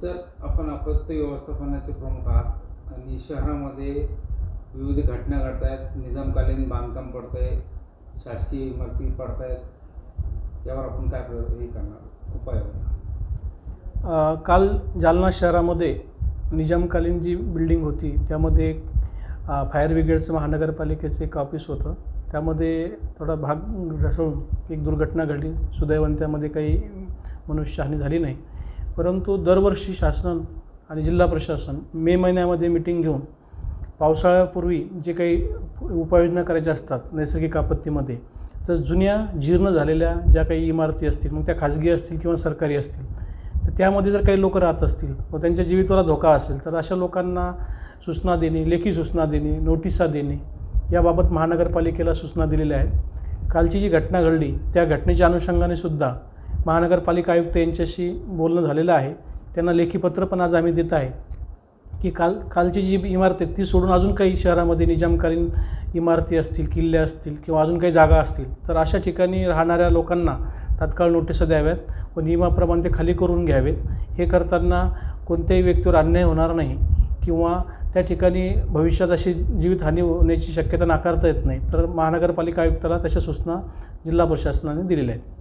Sir आपण आपत्ती व्यवस्थापनाचे प्रमुख आहात आणि शहरामध्ये विविध घटना घडत आहेत निजामकालीन बांधकाम पडतं आहे शासकीय इमारती पडत आहेत यावर आपण काय हे करणार? उपाय काल जालना शहरामध्ये निजामकालीन जी बिल्डिंग होती त्यामध्ये एक फायर ब्रिगेडचं महानगरपालिकेचं एक ऑफिस होतं. त्यामध्ये थोडा भाग ढसळून एक दुर्घटना घडली. सुदैवान त्यामध्ये काही मनुष्यहानी झाली नाही. परंतु दरवर्षी शासन आणि जिल्हा प्रशासन मे महिन्यामध्ये मिटिंग घेऊन पावसाळ्यापूर्वी जे काही उपाययोजना करायच्या असतात नैसर्गिक आपत्तीमध्ये तर जुन्या जीर्ण झालेल्या ज्या काही इमारती असतील मग त्या खाजगी असतील किंवा सरकारी असतील तर त्यामध्ये जर काही लोक राहत असतील व त्यांच्या जीवितवाला धोका असेल तर अशा लोकांना सूचना देणे लेखी सूचना देणे नोटिसा देणे याबाबत महानगरपालिकेला सूचना दिलेल्या आहेत. कालची जी घटना घडली त्या घटनेच्या अनुषंगाने सुद्धा महानगरपालिका आयुक्त यांच्याशी बोलणं झालेलं आहे. त्यांना लेखी पत्र पण आज आम्ही देत आहे. की काल कालची जी इमारत आहे ती सोडून अजून काही शहरामध्ये निजामकालीन इमारती असतील किल्ले असतील किंवा अजून काही जागा असतील तर अशा ठिकाणी राहणाऱ्या लोकांना तात्काळ नोटिसा द्याव्यात व नियमाप्रमाणे ते खाली करून घ्यावेत. हे करताना कोणत्याही व्यक्तीवर अन्याय होणार नाही किंवा त्या ठिकाणी भविष्यात अशी जीवितहानी होण्याची शक्यता नाकारता येत नाही. तर महानगरपालिका आयुक्ताला तशा सूचना जिल्हा प्रशासनाने दिलेल्या आहेत.